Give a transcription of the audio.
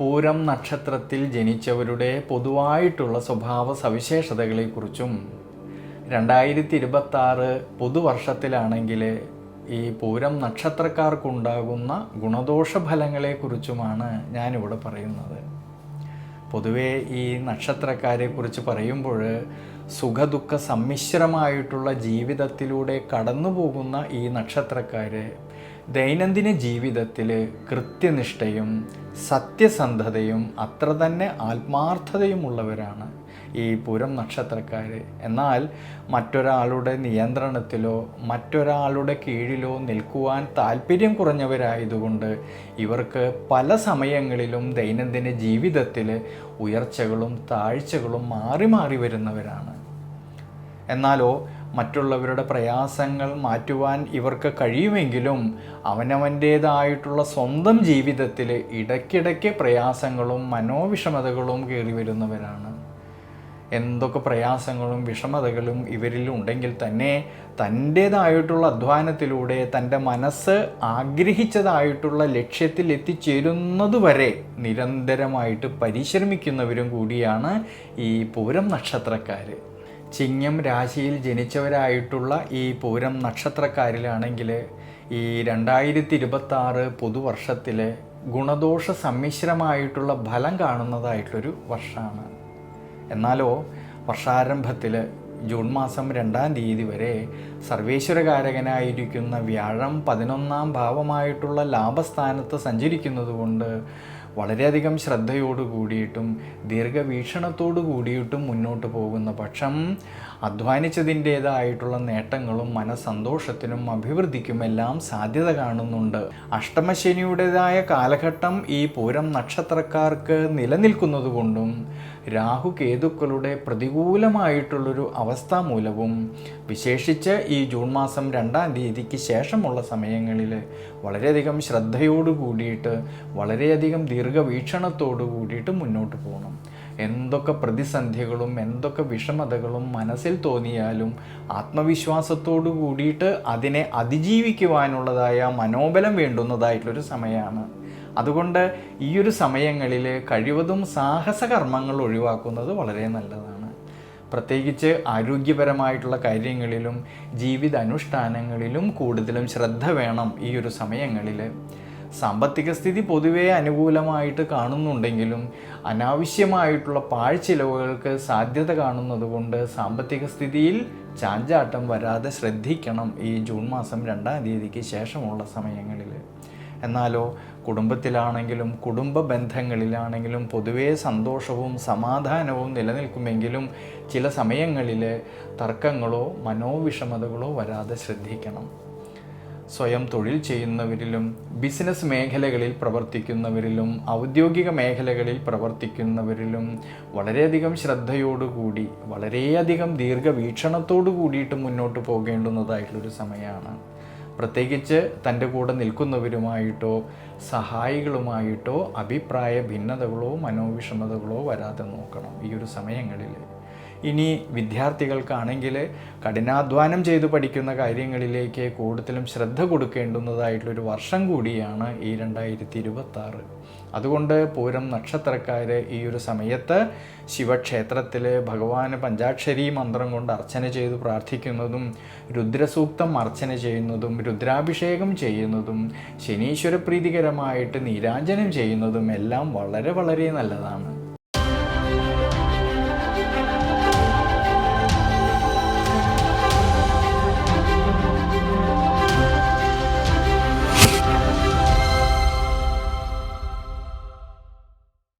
പൂരം നക്ഷത്രത്തിൽ ജനിച്ചവരുടെ പൊതുവായിട്ടുള്ള സ്വഭാവ സവിശേഷതകളെക്കുറിച്ചും രണ്ടായിരത്തി ഇരുപത്തി ആറ് പുതുവർഷത്തിലാണെങ്കിൽ ഈ പൂരം നക്ഷത്രക്കാർക്കുണ്ടാകുന്ന ഗുണദോഷ ഫലങ്ങളെക്കുറിച്ചുമാണ് ഞാനിവിടെ പറയുന്നത്. പൊതുവേ ഈ നക്ഷത്രക്കാരെക്കുറിച്ച് പറയുമ്പോൾ സുഖദുഃഖ സമ്മിശ്രമായിട്ടുള്ള ജീവിതത്തിലൂടെ കടന്നു പോകുന്ന ഈ നക്ഷത്രക്കാർ ദൈനംദിന ജീവിതത്തിൽ കൃത്യനിഷ്ഠയും സത്യസന്ധതയും അത്ര തന്നെ ആത്മാർത്ഥതയുമുള്ളവരാണ് ഈ പൂരം നക്ഷത്രക്കാർ എന്നാൽ മറ്റൊരാളുടെ നിയന്ത്രണത്തിലോ മറ്റൊരാളുടെ കീഴിലോ നിൽക്കുവാൻ താല്പര്യം കുറഞ്ഞവരായതുകൊണ്ട് ഇവർക്ക് പല സമയങ്ങളിലും ദൈനംദിന ജീവിതത്തിൽ ഉയർച്ചകളും താഴ്ചകളും മാറി മാറി വരുന്നവരാണ്. എന്നാലോ മറ്റുള്ളവരുടെ പ്രയാസങ്ങൾ മാറ്റുവാൻ ഇവർക്ക് കഴിയുമെങ്കിലും അവനവന്റേതായിട്ടുള്ള സ്വന്തം ജീവിതത്തിൽ ഇടയ്ക്കിടയ്ക്ക് പ്രയാസങ്ങളും മനോവിഷമതകളും കയറി വരുന്നവരാണ്. എന്തൊക്കെ പ്രയാസങ്ങളും വിഷമതകളും ഇവരിൽ ഉണ്ടെങ്കിൽ തന്നെ തന്റേതായിട്ടുള്ള അധ്വാനത്തിലൂടെ തന്റെ മനസ്സ് ആഗ്രഹിച്ചതായിട്ടുള്ള ലക്ഷ്യത്തിൽ എത്തിച്ചേരുന്നതുവരെ നിരന്തരമായിട്ട് പരിശ്രമിക്കുന്നവരും കൂടിയാണ് ഈ പൂരം നക്ഷത്രക്കാർ ചിങ്ങം രാശിയിൽ ജനിച്ചവരായിട്ടുള്ള ഈ പൂരം നക്ഷത്രക്കാരിലാണെങ്കിൽ ഈ രണ്ടായിരത്തി ഇരുപത്തി ആറ് പുതുവർഷത്തിൽ ഗുണദോഷ സമ്മിശ്രമായിട്ടുള്ള ഫലം കാണുന്നതായിട്ടൊരു വർഷമാണ് എന്നാലോ വർഷാരംഭത്തിൽ ജൂൺ മാസം രണ്ടാം തീയതി വരെ സർവേശ്വരകാരകനായിരിക്കുന്ന വ്യാഴം പതിനൊന്നാം ഭാവമായിട്ടുള്ള ലാഭസ്ഥാനത്ത് സഞ്ചരിക്കുന്നത് കൊണ്ട് വളരെയധികം ശ്രദ്ധയോട് കൂടിയിട്ടും ദീർഘവീക്ഷണത്തോടു കൂടിയിട്ടും മുന്നോട്ട് പോകുന്ന പക്ഷം അധ്വാനിച്ചതിന്റേതായിട്ടുള്ള നേട്ടങ്ങളും മനസ്സന്തോഷത്തിനും അഭിവൃദ്ധിക്കും എല്ലാം സാധ്യത കാണുന്നുണ്ട്. അഷ്ടമശനിയുടേതായ കാലഘട്ടം ഈ പൂരം നക്ഷത്രക്കാർക്ക് നിലനിൽക്കുന്നത് കൊണ്ടും രാഹു കേതുക്കളുടെ പ്രതികൂലമായിട്ടുള്ളൊരു അവസ്ഥ മൂലവും വിശേഷിച്ച് ഈ ജൂൺ മാസം രണ്ടാം തീയതിക്ക് ശേഷമുള്ള സമയങ്ങളിൽ വളരെയധികം ശ്രദ്ധയോട് കൂടിയിട്ട് വളരെയധികം ദീർഘവീക്ഷണത്തോടു കൂടിയിട്ട് മുന്നോട്ട് പോകണം എന്തൊക്കെ പ്രതിസന്ധികളും എന്തൊക്കെ വിഷമതകളും മനസ്സിൽ തോന്നിയാലും ആത്മവിശ്വാസത്തോടു കൂടിയിട്ട് അതിനെ അതിജീവിക്കുവാനുള്ളതായ മനോബലം വേണ്ടുന്നതായിട്ടുള്ളൊരു സമയമാണ്. അതുകൊണ്ട് ഈ ഒരു സമയങ്ങളിൽ കഴിവതും സാഹസകർമ്മങ്ങൾ ഒഴിവാക്കുന്നത് വളരെ നല്ലതാണ്. പ്രത്യേകിച്ച് ആരോഗ്യപരമായിട്ടുള്ള കാര്യങ്ങളിലും ജീവിത അനുഷ്ഠാനങ്ങളിലും കൂടുതലും ശ്രദ്ധ വേണം ഈ ഒരു സമയങ്ങളിൽ. സാമ്പത്തിക സ്ഥിതി പൊതുവേ അനുകൂലമായിട്ട് കാണുന്നുണ്ടെങ്കിലും അനാവശ്യമായിട്ടുള്ള പാഴ്ചിലവുകൾക്ക് സാധ്യത കാണുന്നതുകൊണ്ട് സാമ്പത്തിക സ്ഥിതിയിൽ ചാഞ്ചാട്ടം വരാതെ ശ്രദ്ധിക്കണം ഈ ജൂൺ മാസം രണ്ടാം തീയതിക്ക് ശേഷമുള്ള സമയങ്ങളിൽ. എന്നാലോ കുടുംബത്തിലാണെങ്കിലും കുടുംബ ബന്ധങ്ങളിലാണെങ്കിലും പൊതുവേ സന്തോഷവും സമാധാനവും നിലനിൽക്കുമെങ്കിലും ചില സമയങ്ങളിൽ തർക്കങ്ങളോ മനോവിഷമതകളോ വരാതെ ശ്രദ്ധിക്കണം. സ്വയം തൊഴിൽ ചെയ്യുന്നവരിലും ബിസിനസ് മേഖലകളിൽ പ്രവർത്തിക്കുന്നവരിലും ഔദ്യോഗിക മേഖലകളിൽ പ്രവർത്തിക്കുന്നവരിലും വളരെയധികം ശ്രദ്ധയോടുകൂടി വളരെയധികം ദീർഘവീക്ഷണത്തോടു കൂടിയിട്ട് മുന്നോട്ട് പോകേണ്ടുന്നതായിട്ടുള്ളൊരു സമയമാണ്. പ്രത്യേകിച്ച് തന്റെ കൂടെ നിൽക്കുന്നവരുമായിട്ടോ സഹായികളുമായിട്ടോ അഭിപ്രായ ഭിന്നതകളോ മനോവിഷമതകളോ വരാതെ നോക്കണം ഈ ഒരു സമയങ്ങളിൽ ഇനി വിദ്യാർത്ഥികൾക്കാണെങ്കിൽ കഠിനാധ്വാനം ചെയ്ത് പഠിക്കുന്ന കാര്യങ്ങളിലേക്ക് കൂടുതലും ശ്രദ്ധ കൊടുക്കേണ്ടുന്നതായിട്ടുള്ളൊരു വർഷം കൂടിയാണ് ഈ രണ്ടായിരത്തി ഇരുപത്താറ് അതുകൊണ്ട് പൂരം നക്ഷത്രക്കാർ ഈ ഒരു സമയത്ത് ശിവക്ഷേത്രത്തിൽ ഭഗവാന് പഞ്ചാക്ഷരി മന്ത്രം കൊണ്ട് അർച്ചന ചെയ്ത് പ്രാർത്ഥിക്കുന്നതും രുദ്രസൂക്തം അർച്ചന ചെയ്യുന്നതും രുദ്രാഭിഷേകം ചെയ്യുന്നതും ശനീശ്വര പ്രീതികരമായിട്ട് നീരാഞ്ജനം ചെയ്യുന്നതും എല്ലാം വളരെ വളരെ നല്ലതാണ്.